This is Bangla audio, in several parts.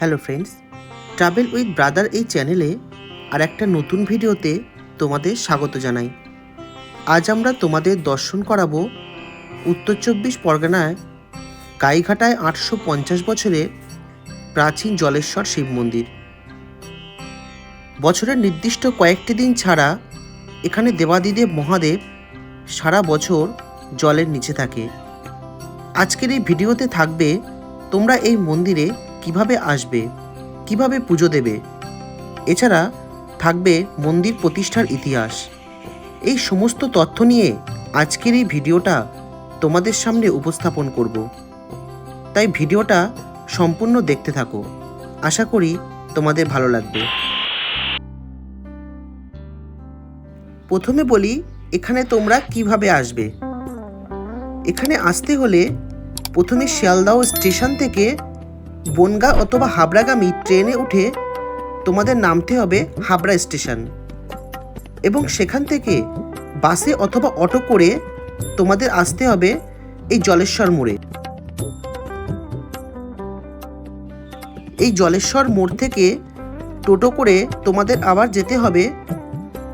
Hello friends, travel with brother এই চ্যানেলে আর একটা নতুন ভিডিওতে তোমাদের স্বাগত জানাই। আজ আমরা তোমাদের দর্শন করাবো উত্তর চব্বিশ পরগনায় গাইঘাটায় আটশো পঞ্চাশ বছরের প্রাচীন জলেশ্বর শিব মন্দির। বছরের নির্দিষ্ট কয়েকটি দিন ছাড়া এখানে দেবাদিদেব মহাদেব সারা বছর জলের নিচে থাকে। আজকের এই ভিডিওতে থাকবে তোমরা এই মন্দিরে কীভাবে আসবে, কীভাবে পুজো দেবে, এছাড়া থাকবে মন্দির প্রতিষ্ঠার ইতিহাস। এই সমস্ত তথ্য নিয়ে আজকের এই ভিডিওটা তোমাদের সামনে উপস্থাপন করব। তাই ভিডিওটা সম্পূর্ণ দেখতে থাকো। আশা করি তোমাদের ভালো লাগবে। প্রথমে বলি, এখানে তোমরা কীভাবে আসবে? এখানে আসতে হলে প্রথমে শিয়ালদাহ স্টেশন থেকে বনগা অথবা হাবড়াগামী ট্রেনে উঠে তোমাদের নামতে হবে হাবড়া স্টেশন। এবং সেখান থেকে বাসে অথবা অটো করে তোমাদের আসতে হবে এই জলেশ্বর মোড়ে। এই জলেশ্বর মোড় থেকে টোটো করে তোমাদের আবার যেতে হবে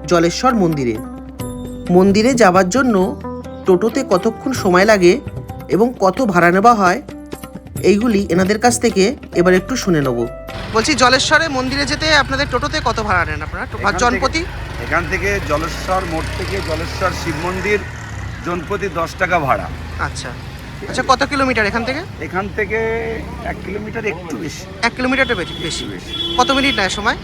জলেশ্বর মন্দিরে। মন্দিরে যাওয়ার জন্য টোটোতে কতক্ষণ সময় লাগে এবং কত ভাড়া নেওয়া হয় এইগুলি এনাদের কাছ থেকে এবার একটু শুনে নেব। বলছি জলেশ্বরে মন্দিরে যেতে আপনাদের টোটোতে কত ভাড়া নেন আপনারা? থেকে- এখান থেকে জলেশ্বর মোড় থেকে জলেশ্বর শিব মন্দির জনপ্রতি দশ টাকা ভাড়া। আচ্ছা। আচ্ছা কত কিলোমিটার এখান থেকে? এখান থেকে এক কিলোমিটার একটু বেশি। এক কিলোমিটারটা বেশি বেশি। বেশি। কত মিনিট নেয় সময়?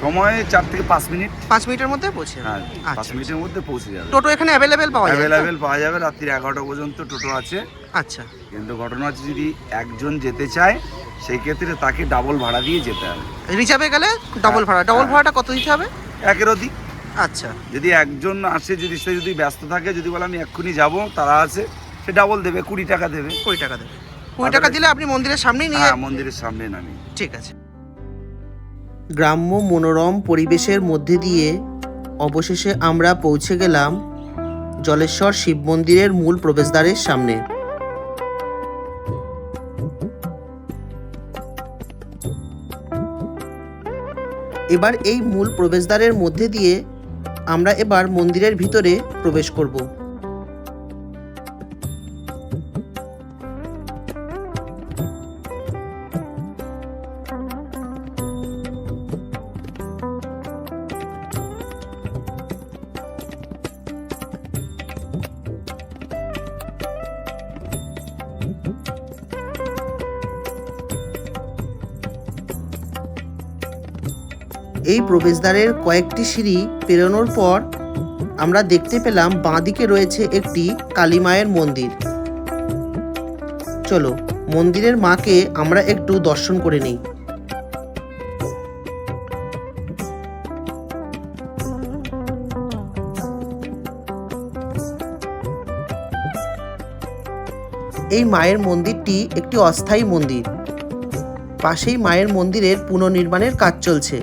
সময় চার থেকে পাঁচ মিনিট। পাঁচ মিনিটের মধ্যে পৌঁছে হ্যাঁ পাঁচ আচ্ছা মিনিটের মধ্যে পৌঁছে যাবে। টোটো এখানে অ্যাভেলেবেল পাওয়া যায় তো? অ্যাভেলেবেল পাওয়া যাবে রাত্রি এগারোটা পর্যন্ত টোটো আছে। আচ্ছা। কিন্তু ঘটনা হচ্ছে যদি একজন যেতে চায় সেই ক্ষেত্রে তাকে ডাবল ভাড়া দিয়ে যেতে হবে। রিজার্ভে গেলে ডবল ভাড়া। ডবল হ্যাঁ। ভাড়াটা কত দিতে হবে? একের অধিক আচ্ছা। যদি একজন আসে যদি সে যদি ব্যস্ত থাকে যদি বলে আমি এক্ষুনি যাব তারা আছে সে ডাবল দেবে কুড়ি টাকা দেবে। কুড়ি টাকা দেবে। কুড়ি টাকা দিলে আপনি মন্দিরের সামনেই নিয়ে হ্যাঁ মন্দিরের সামনে নামি ঠিক আছে। গ্রাম্য মনোরম পরিবেশের মধ্যে দিয়ে অবশেষে আমরা পৌঁছে গেলাম জলেশ্বর শিব মন্দিরের মূল প্রবেশদ্বারের সামনে। এবার এই মূল প্রবেশদ্বারের মধ্যে দিয়ে আমরা এবার মন্দিরের ভিতরে প্রবেশ করব। প্রবেশদ্বারের কয়েকটি সিঁড়ি পেরোনোর পর আমরা দেখতে পেলাম বাঁদিকে রয়েছে একটি কালী মায়ের মন্দির। চলো, মন্দিরের মাকে আমরা একটু দর্শন করে নিই। এই মায়ের মন্দিরটি একটি অস্থায়ী মন্দির। পাশেই মায়ের মন্দিরের পুনর্নির্মাণের কাজ চলছে।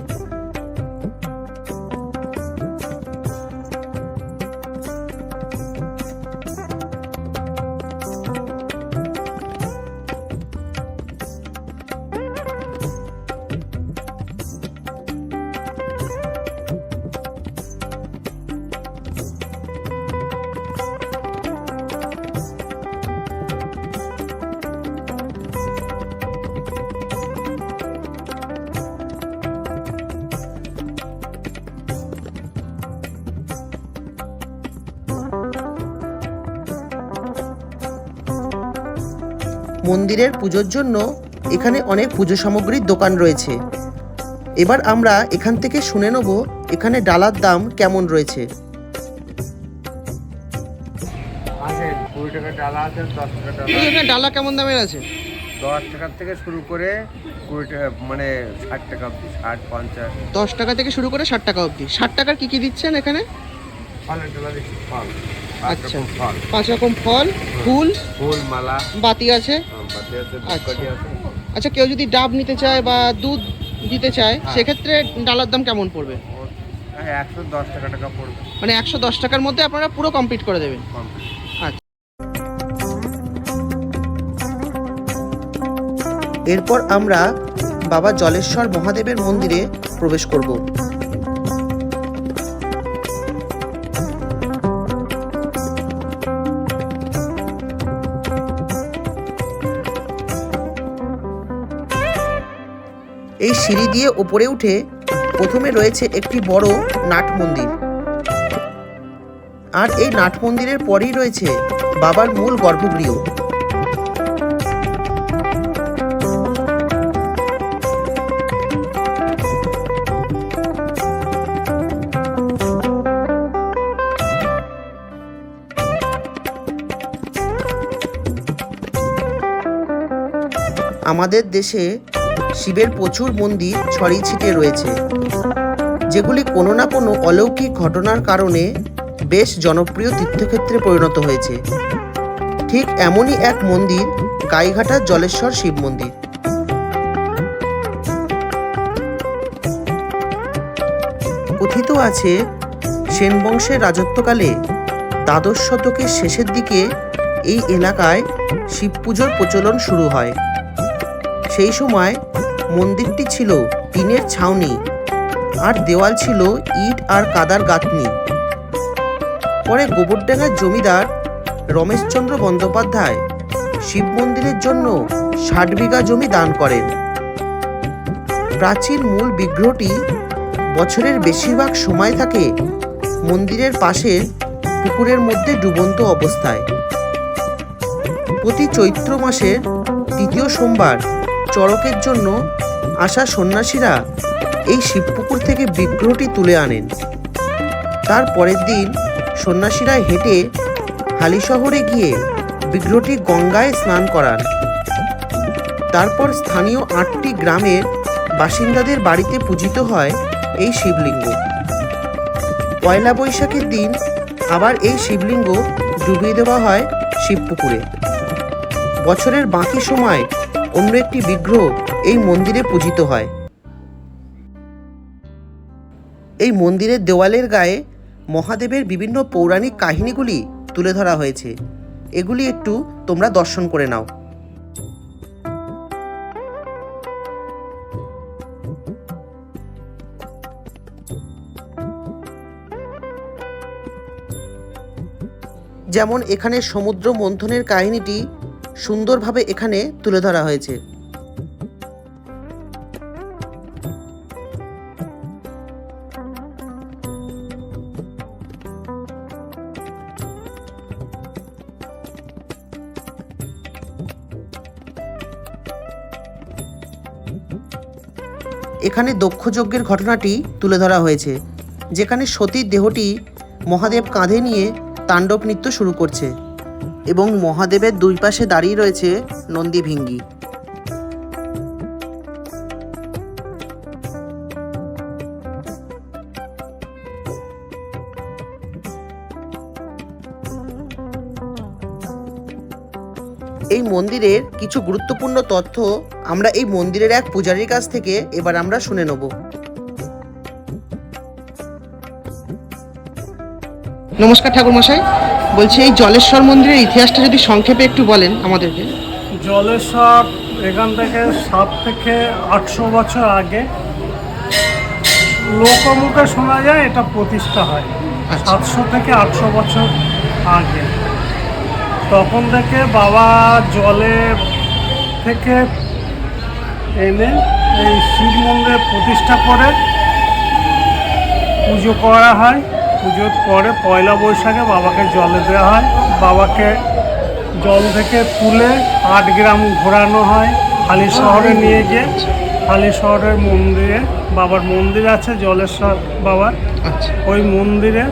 মন্দিরের পুজোর জন্য এখানে অনেক পুজো সামগ্রীর দোকান রয়েছে। এবার আমরা এখান থেকে শুনে নেব এখানে ডালার দাম কেমন রয়েছে। আছে ডালা আছে দশ টাকা ডালা এখানে ডালা কেমন দামের আছে? দশ টাকার থেকে শুরু করে কুড়ি টাকা মানে ষাট টাকা অবধি ষাট পঞ্চাশ। দশ টাকা থেকে শুরু করে ষাট টাকা অবধি। ষাট টাকার কি কি দিচ্ছেন এখানে? ফলের ডালা দিচ্ছি ফল। আচ্ছা। পাঁচ রকম ফল ফুল ফুল মালা। বাতি আছে? আছে আচ্ছা। আছে। আচ্ছা কেউ যদি ডাব নিতে চায় বা দুধ দিতে চায় হ্যাঁ। সেক্ষেত্রে ডালার দাম কেমন পড়বে? হ্যাঁ, একশো দশ টাকা টাকা পড়বে। মানে একশো দশ টাকার মধ্যে আপনারা পুরো কমপ্লিট করে দেবেন। আচ্ছা। এরপর আমরা বাবা জলেশ্বর মহাদেবের মন্দিরে প্রবেশ করব। এই সিঁড়ি দিয়ে ওপরে উঠে প্রথমে রয়েছে একটি বড় নাট মন্দির। আর এই নাট মন্দিরের পরেই রয়েছে বাবার মূল গর্ভগৃহ। আমাদের দেশে শিবের প্রচুর মন্দির ছড়িয়ে ছিটিয়ে রয়েছে, যেগুলি কোনো না কোনো অলৌকিক ঘটনার কারণে বেশ জনপ্রিয় তীর্থক্ষেত্রে পরিণত হয়েছে। ঠিক এমনই এক মন্দির গাইঘাটার জলেশ্বর শিব মন্দির। কথিত আছে, সেন বংশের রাজত্বকালে দ্বাদশ শতকের শেষের দিকে এই এলাকায় শিব পুজোর প্রচলন শুরু হয়। সেই সময় মন্দিরটি ছিল টিনের ছাউনি আর দেওয়াল ছিল ইট আর কাদার গাঁথনি। পরে গোবরডাঙ্গার জমিদার রমেশচন্দ্র বন্দ্যোপাধ্যায় শিব মন্দিরের জন্য ষাট বিঘা জমি দান করেন। প্রাচীন মূল বিগ্রহটি বছরের বেশিরভাগ সময় থাকে মন্দিরের পাশে পুকুরের মধ্যে ডুবন্ত অবস্থায়। প্রতি চৈত্র মাসের তৃতীয় সোমবার চড়কের জন্য আসা সন্ন্যাসীরা এই শিবপুকুর থেকে বিগ্রহটি তুলে আনেন। তার পরের দিন সন্ন্যাসীরা হেঁটে হালি শহরে গিয়ে বিগ্রহটি গঙ্গায় স্নান করান। তারপর স্থানীয় আটটি গ্রামের বাসিন্দাদের বাড়িতে পূজিত হয় এই শিবলিঙ্গ। পয়লা বৈশাখের দিন আবার এই শিবলিঙ্গ ডুবিয়ে দেওয়া হয় শিবপুকুরে। বছরের বাকি সময় অন্য একটি বিগ্রহ এই মন্দিরে পূজিত হয়। এই মন্দিরের দেওয়ালের গায়ে মহাদেবের বিভিন্ন পৌরাণিক কাহিনীগুলি তুলে ধরা হয়েছে। এগুলি একটু তোমরা দর্শন করে নাও। যেমন এখানে সমুদ্র মন্থনের কাহিনীটি সুন্দরভাবে এখানে তুলে ধরা হয়েছে। এখানে দক্ষযজ্ঞের ঘটনাটি তুলে ধরা হয়েছে, যেখানে সতীর দেহটি মহাদেব কাঁধে নিয়ে তাণ্ডব নৃত্য শুরু করছে। এবং মহাদেবের দুই পাশে দাঁড়িয়ে রয়েছে নন্দী ভিঙ্গি। এই মন্দিরের কিছু গুরুত্বপূর্ণ তথ্য আমরা এই মন্দিরের এক পূজারীর কাছ থেকে এবার আমরা শুনে নেব। নমস্কার ঠাকুর মশাই বলছি এই জলেশ্বর মন্দিরের ইতিহাসটা যদি সংক্ষেপে একটু বলেন আমাদেরকে। জলেশ্বর এখান থেকে সাত থেকে আটশো বছর আগে লোকমুখে শোনা যায় এটা প্রতিষ্ঠা হয় আচ্ছা। সাতশো থেকে আটশো বছর আগে। তখন থেকে বাবা জলে থেকে এনে এই শিব মন্দির প্রতিষ্ঠা করে পুজো করা হয়। পুজোর পরে পয়লা বৈশাখে বাবাকে জলে দেওয়া হয়। বাবাকে জল থেকে তুলে আট গ্রাম ঘোরানো হয়। হালি শহরে নিয়ে গিয়ে হালি শহরের মন্দিরে বাবার মন্দির আছে জলেশ্বর বাবার। আচ্ছা। ওই মন্দিরে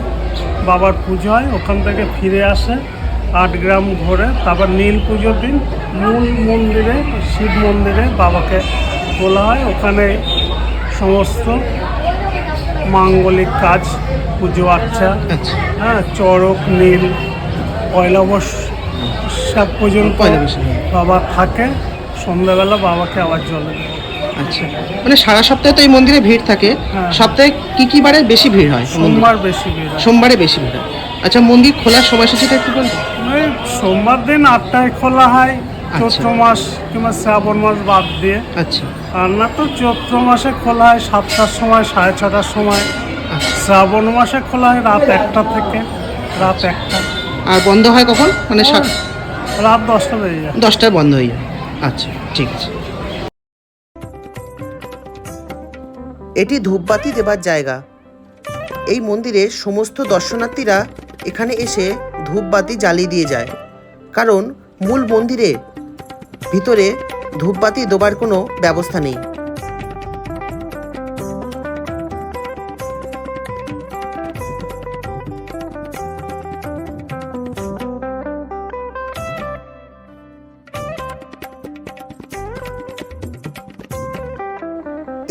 বাবার পুজো হয় ওখান থেকে ফিরে আসে আট গ্রাম ঘোরে। তারপর নীল পুজোর দিন মূল মন্দিরে শিব মন্দিরে বাবাকে তোলা হয়। ওখানে সমস্ত মাঙ্গলিক কাজ পুজো আচ্ছা আচ্ছা। হ্যাঁ চড়ক নীল পয়লা বৈশাখ পর্যন্ত বাবা থাকে সন্ধ্যাবেলা বাবাকে আবার জলে আচ্ছা। মানে সারা সপ্তাহে তো এই মন্দিরে ভিড় থাকে। হ্যাঁ। সপ্তাহে কি কি বারে বেশি ভিড় হয়? সোমবার বেশি ভিড় সোমবারে বেশি ভিড় হয়। আচ্ছা মন্দির খোলার সময়সূচিটা একটু বলবেন সোমবার দিন আটটায় খোলা হয়। চৈত্র মাস কিংবা শ্রাবণ মাস বাদ দিয়ে। আচ্ছা। আর না তো চৈত্র মাসে খোলা হয় সাতটার সময় সাড়ে ছটার সময়। আচ্ছা। শ্রাবণ মাসে খোলা হয় রাত একটা থেকে রাত একটা। আর বন্ধ হয় কখন? মানে সাত রাত দশটা বেজে যায়। দশটায় বন্ধ হয়ে যায়। আচ্ছা ঠিক আছে। এটি ধূপবাতি দেবার জায়গা। এই মন্দিরে সমস্ত দর্শনার্থীরা এখানে এসে ধূপবাতি জ্বালিয়ে দিয়ে যায়। কারণ মূল মন্দিরে ভিতরে ধূপবাতি দেবার কোনো ব্যবস্থা নেই।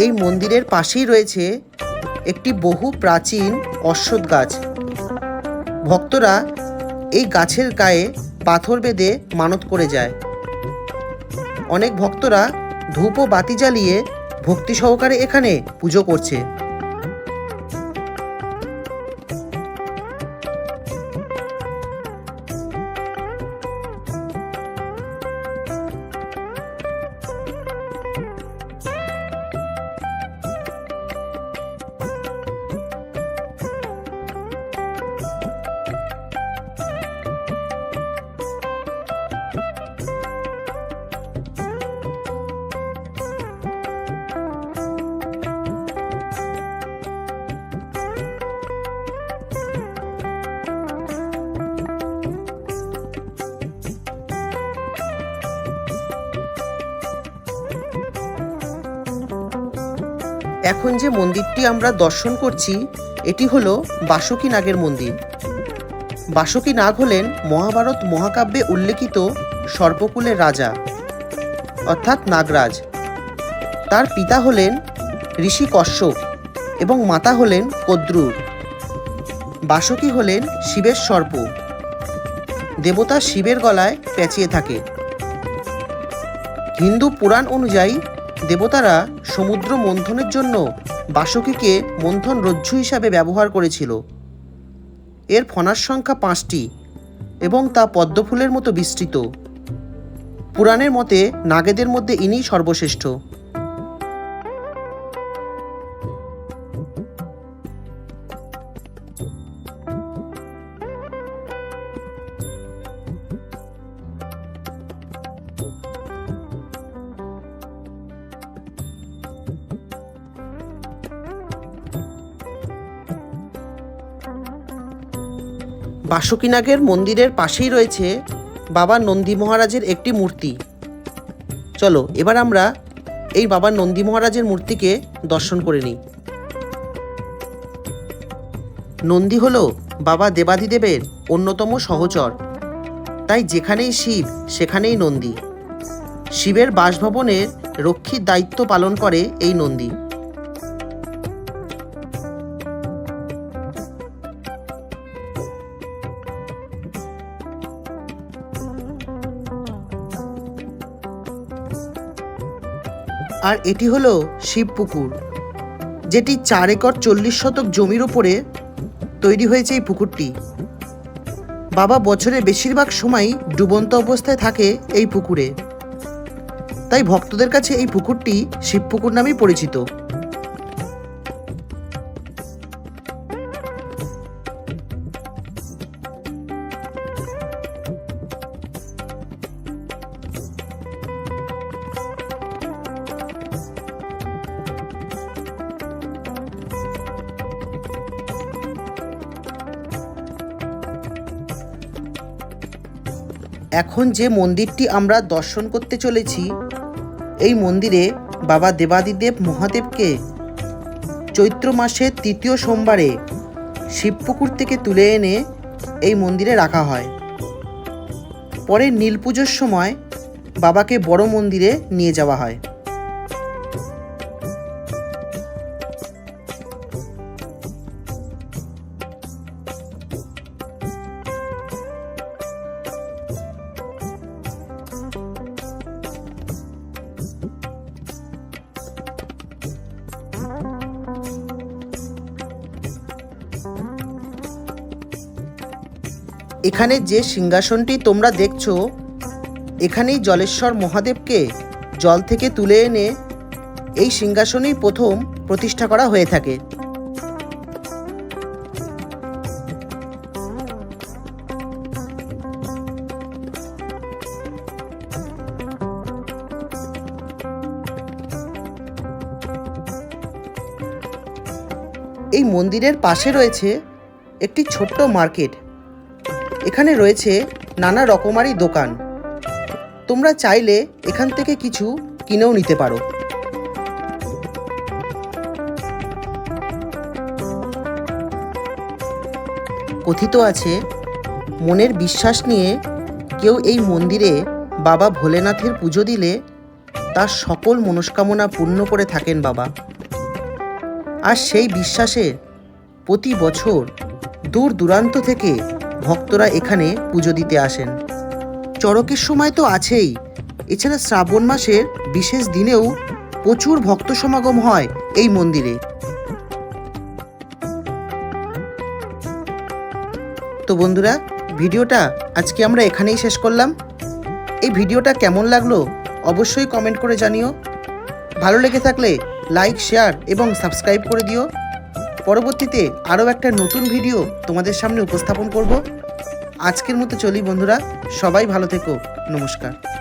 এই মন্দিরের পাশেই রয়েছে একটি বহু প্রাচীন অশ্বত্থ গাছ। ভক্তরা এই গাছের গায়ে পাথর বেঁধে মানত করে যায়। অনেক ভক্তরা ধূপ ও বাতি জ্বালিয়ে ভক্তি সহকারে এখানে পুজো করছে। এখন যে মন্দিরটি আমরা দর্শন করছি, এটি হলো বাসুকী নাগের মন্দির। বাসুকী নাগ হলেন মহাভারত মহাকাব্যে উল্লেখিত সর্পকুলের রাজা, অর্থাৎ নাগরাজ। তার পিতা হলেন ঋষি কশ্যপ এবং মাতা হলেন কদ্রুর বাসুকী হলেন শিবের সর্প। দেবতা শিবের গলায় পেঁচিয়ে থাকে। হিন্দু পুরাণ অনুযায়ী দেবতারা সমুদ্র মন্থনের জন্য বাসুকীকে মন্থন রজ্জু হিসাবে ব্যবহার করেছিল। এর ফনার সংখ্যা পাঁচটি এবং তা পদ্মফুলের মতো বিস্তৃত। পুরাণের মতে নাগেদের মধ্যে ইনিই সর্বশ্রেষ্ঠ। বাসুকীনাগের মন্দিরের পাশেই রয়েছে বাবা নন্দী মহারাজের একটি মূর্তি। চলো, এবার আমরা এই বাবা নন্দী মহারাজের মূর্তিকে দর্শন করে নিই। নন্দী হলো বাবা দেবাদিদেবের অন্যতম সহচর। তাই যেখানেই শিব, সেখানেই নন্দী। শিবের বাসভবনের রক্ষীর দায়িত্ব পালন করে এই নন্দী। আর এটি হলো শিবপুকুর যেটি চার একর চল্লিশ শতক জমির ওপরে তৈরি হয়েছে এই পুকুরটি। বাবা বছরের বেশিরভাগ সময় ডুবন্ত অবস্থায় থাকে এই পুকুরে। তাই ভক্তদের কাছে এই পুকুরটি শিবপুকুর নামেই পরিচিত। এখন যে মন্দিরটি আমরা দর্শন করতে চলেছি, এই মন্দিরে বাবা দেবাদিদেব মহাদেবকে চৈত্র মাসের তৃতীয় সোমবারে শিবপুকুর থেকে তুলে এনে এই মন্দিরে রাখা হয়। পরে নীল পুজোর সময় বাবাকে বড় মন্দিরে নিয়ে যাওয়া হয়। এখানে যে সিংহাসনটি তোমরা দেখছ, এখানেই জলেশ্বর মহাদেবকে জল থেকে তুলে এনে এই সিংহাসনেই প্রথম প্রতিষ্ঠা করা হয়ে থাকে। এই মন্দিরের পাশে রয়েছে একটি ছোট্ট মার্কেট। এখানে রয়েছে নানা রকমারি দোকান। তোমরা চাইলে এখান থেকে কিছু কিনেও নিতে পারো। কথিত আছে, মনের বিশ্বাস নিয়ে কেউ এই মন্দিরে বাবা ভোলেনাথের পুজো দিলে তার সকল মনস্কামনা পূর্ণ করে থাকেন বাবা। আর সেই বিশ্বাসে প্রতি বছর দূর দূরান্ত থেকে ভক্তরা এখানে পুজো দিতে আসেন। চড়কের সময় তো আছেই। এছাড়া শ্রাবণ মাসের বিশেষ দিনেও প্রচুর ভক্ত সমাগম হয় এই মন্দিরে। তো বন্ধুরা, ভিডিওটা আজকে আমরা এখানেই শেষ করলাম। এই ভিডিওটা কেমন লাগল অবশ্যই কমেন্ট করে জানিও। ভালো লেগে থাকলে লাইক, শেয়ার এবং সাবস্ক্রাইব করে দিও। পরবর্তীতে আরও একটা নতুন ভিডিও তোমাদের সামনে উপস্থাপন করব। আজকের মতো চলি বন্ধুরা, সবাই ভালো থেকো, নমস্কার।